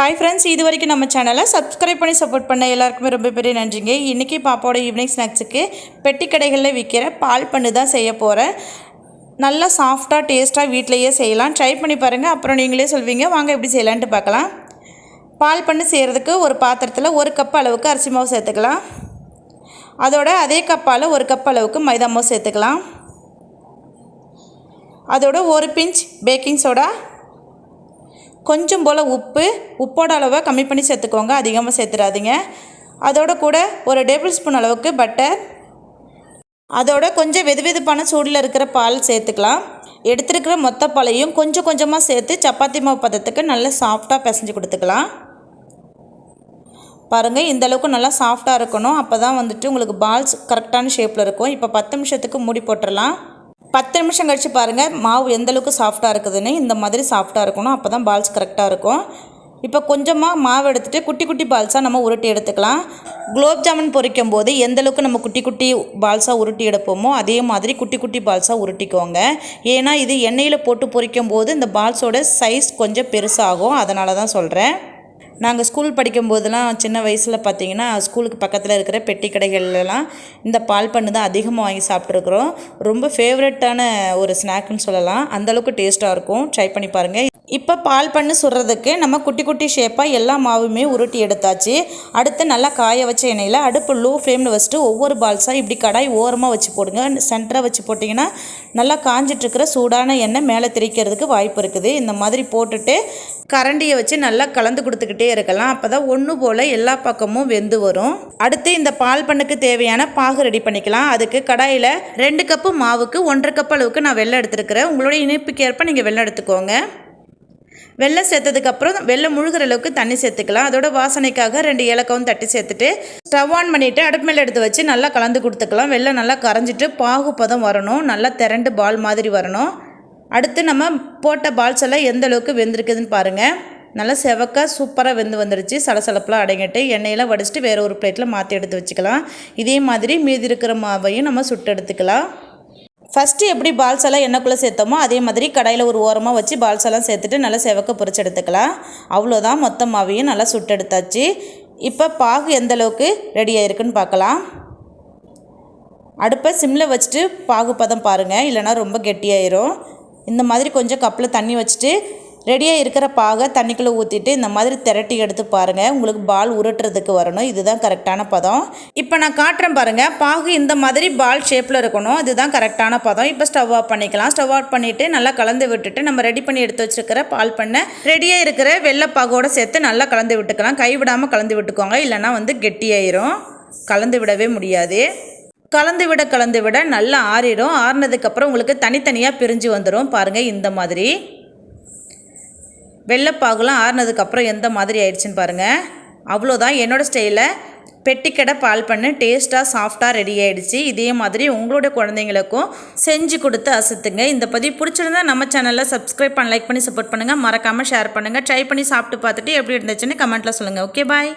Hi friends இது வரைக்கும் நம்ம சேனலை சப்ஸ்கிரைப் பண்ணி சப்போர்ட் பண்ண எல்லாருக்குமே ரொம்ப பெரிய நன்றிங்க. இன்றைக்கி பாப்பாவோட ஈவினிங் ஸ்நாக்ஸுக்கு பெட்டி கடைகளில் விற்கிற பால் பண்ணு தான் செய்ய போகிறேன் நல்லா சாஃப்டாக டேஸ்ட்டாக வீட்டிலையே செய்யலாம். ட்ரை பண்ணி பாருங்கள் அப்புறம் நீங்களே சொல்வீங்க. வாங்க எப்படி செய்யலான்ட்டு பார்க்கலாம். பால் பண்ணு செய்கிறதுக்கு ஒரு பாத்திரத்தில் ஒரு கப் அளவுக்கு அரிசி மாவு சேர்த்துக்கலாம். அதோட அதே கப்பால் ஒரு கப் அளவுக்கு மைதா மாவு சேர்த்துக்கலாம். அதோட ஒரு பிஞ்ச் பேக்கிங் சோடா கொஞ்சம் போல் உப்பு உப்போட அளவை கம்மி பண்ணி சேர்த்துக்கோங்க. அதிகமாக சேர்த்துடாதீங்க அதோட கூட ஒரு டேபிள் ஸ்பூன் அளவுக்கு பட்டர். அதோட கொஞ்சம் வெது வெதுப்பான சூடில் இருக்கிற பால் சேர்த்துக்கலாம். எடுத்துருக்கிற மொத்த பாலையும் கொஞ்சம் கொஞ்சமாக சேர்த்து சப்பாத்தி மாவு பதத்துக்கு நல்லா சாஃப்டாக பிசைஞ்சு கொடுத்துக்கலாம். பாருங்கள் இந்த அளவுக்கு நல்லா சாஃப்டாக இருக்கணும். அப்போ தான் வந்துட்டு உங்களுக்கு பால்ஸ் கரெக்டான ஷேப்பில் இருக்கும். இப்போ பத்து நிமிஷத்துக்கு மூடி போட்டுடலாம் பத்து நிமிஷம் கழித்து பாருங்கள் மாவு எந்தளவுக்கு சாஃப்ட்டாக சாஃப்டாக இருக்குதுன்னு இந்த மாதிரி சாஃப்டாக இருக்கணும். அப்போ தான் பால்ஸ் கரெக்டாக இருக்கும். இப்போ கொஞ்சமாக மாவு எடுத்துகிட்டு குட்டி குட்டி பால்ஸாக நம்ம உருட்டி எடுத்துக்கலாம். குலோப் ஜாமுன் பொரிக்கும் போது எந்தளவுக்கு நம்ம குட்டி குட்டி பால்ஸாக உருட்டி எடுப்போமோ அதே மாதிரி குட்டி குட்டி பால்ஸாக உருட்டிக்கோங்க. ஏன்னா இது எண்ணெயில் போட்டு பொரிக்கும் போது இந்த பால்ஸோட சைஸ் கொஞ்சம் பெருசாகும். அதனால தான் சொல்கிறேன் நாங்கள் ஸ்கூல் படிக்கும்போதெல்லாம் சின்ன வயசில் பார்த்தீங்கன்னா ஸ்கூலுக்கு பக்கத்தில் இருக்கிற பெட்டி கடைகள்லாம் இந்த பால் பண்ணு தான் அதிகமாக வாங்கி சாப்பிட்ருக்குறோம் ரொம்ப ஃபேவரட்டான ஒரு ஸ்நாக்னு சொல்லலாம். அந்தளவுக்கு டேஸ்ட்டாக இருக்கும். ட்ரை பண்ணி பாருங்கள் இப்போ பால் பண்ணு சுடுறதுக்கு நம்ம குட்டி குட்டி ஷேப்பாக எல்லா மாவுமே உருட்டி எடுத்தாச்சு. அடுத்து நல்லா காய வச்ச எண்ணெயில் அடுப்பு லோ ஃப்ளேமில் வச்சுட்டு ஒவ்வொரு பால்ஸாக இப்படி கடாய் ஓரமாக வச்சு போடுங்க. சென்டராக வச்சு போட்டிங்கன்னா நல்லா காஞ்சிட்ருக்கிற சூடான எண்ணெய் மேலே திரிக்கிறதுக்கு வாய்ப்பு இருக்குது. இந்த மாதிரி போட்டுட்டு கரண்டியை வச்சு நல்லா கலந்து கொடுத்துக்கிட்டே இருக்கலாம். அப்போ தான் ஒன்று போல் எல்லா பக்கமும் வெந்து வரும். அடுத்து இந்த பால் பண்ணுக்கு தேவையான பாகு ரெடி பண்ணிக்கலாம். அதுக்கு கடாயில் ரெண்டு கப்பு மாவுக்கு ஒன்றரை கப் அளவுக்கு நான் வெள்ளம் எடுத்துருக்கிறேன். உங்களோட இனிப்புக்கு ஏற்ப நீங்கள் வெள்ளம் எடுத்துக்கோங்க வெள்ளம் சேர்த்ததுக்கப்புறம் வெள்ளம் முழுகிற அளவுக்கு தண்ணி சேர்த்துக்கலாம். அதோட வாசனைக்காக ரெண்டு ஏலக்காவும் தட்டி சேர்த்துட்டு ஸ்டவ் ஆன் பண்ணிவிட்டு அடுப்பு மேலே எடுத்து வச்சு நல்லா கலந்து கொடுத்துக்கலாம். வெள்ளம் நல்லா கரைஞ்சிட்டு பாகு பதம் வரணும். நல்லா திரண்டு பால் மாதிரி வரணும். அடுத்து நம்ம போட்ட பால்ஸ் எல்லாம் எந்த அளவுக்கு வெந்திருக்குதுன்னு பாருங்கள் நல்லா செவக்காக சூப்பராக வெந்து வந்துடுச்சு சலசலப்பெலாம் அடங்கிட்டு எண்ணெயெல்லாம் வடிச்சிட்டு வேறு ஒரு பிளேட்டில் மாற்றி எடுத்து வச்சுக்கலாம். இதே மாதிரி மீதி இருக்கிற மாவையும் நம்ம சுட்டு எடுத்துக்கலாம். ஃபஸ்ட்டு எப்படி பால்ஸ் எல்லாம் எண்ணெய்க்குள்ளே சேர்த்தோமோ அதே மாதிரி கடையில் ஒரு ஓரமாக வச்சு பால்ஸ் எல்லாம் சேர்த்துட்டு நல்லா செவக்க பொறிச்சு எடுத்துக்கலாம். அவ்வளோதான் மொத்த மாவையும் நல்லா சுட்டு எடுத்தாச்சு. இப்போ பாகு எந்த அளவுக்கு ரெடி ஆயிருக்குன்னு பார்க்கலாம். அடுப்பை சிம்மில் வச்சுட்டு பாகு பதம் பாருங்கள் இல்லைனா ரொம்ப கெட்டியாயிரும். இந்த மாதிரி கொஞ்சம் கப்பில் தண்ணி வச்சுட்டு ரெடியாக இருக்கிற பாகை தண்ணிக்குள்ளே ஊற்றிட்டு இந்த மாதிரி திரட்டி எடுத்து பாருங்கள் உங்களுக்கு பால் உருட்டுறதுக்கு வரணும். இதுதான் கரெக்டான பதம். இப்போ நான் காட்டுறேன் பாருங்கள் பாகு இந்த மாதிரி பால் ஷேப்பில் இருக்கணும். இதுதான் கரெக்டான பதம். இப்போ ஸ்டவ் ஆஃப் பண்ணிக்கலாம். ஸ்டவ் ஆஃப் பண்ணிவிட்டு நல்லா கலந்து விட்டுட்டு நம்ம ரெடி பண்ணி எடுத்து வச்சுருக்கிற பால் பண்ண ரெடியாக இருக்கிற வெள்ளைப்பாகோடு சேர்த்து நல்லா கலந்து விட்டுக்கலாம். கைவிடாமல் கலந்து விட்டுக்கோங்க. இல்லைனா வந்து கெட்டியாயிரும். கலந்து விடவே முடியாது. கலந்து விட கலந்து விட நல்லா ஆறிடும். ஆறினதுக்கப்புறம் உங்களுக்கு தனித்தனியாக பிரிஞ்சு வந்துடும் பாருங்கள் இந்த மாதிரி. வெள்ளைப்பாகுலாம் ஆறுனதுக்கப்புறம் எந்த மாதிரி ஆயிடுச்சுன்னு பாருங்கள் அவ்வளோதான். என்னோடய ஸ்டைலில் பெட்டிக்கடை பால் பண்ணு டேஸ்ட்டாக சாஃப்டாக ரெடி ஆகிடுச்சு இதே மாதிரி உங்களுடைய குழந்தைங்களுக்கும் செஞ்சு கொடுத்து அசத்துங்க. இந்த பதிவு பிடிச்சிருந்தா நம்ம சேனலில் சப்ஸ்கிரைப் பண்ண லைக் பண்ணி சப்போர்ட் பண்ணுங்கள் மறக்காமல் ஷேர் பண்ணுங்கள் ட்ரை பண்ணி சாப்பிட்டு பார்த்துட்டு எப்படி இருந்துச்சுன்னு கமெண்ட்டில் சொல்லுங்கள் ஓகே பாய்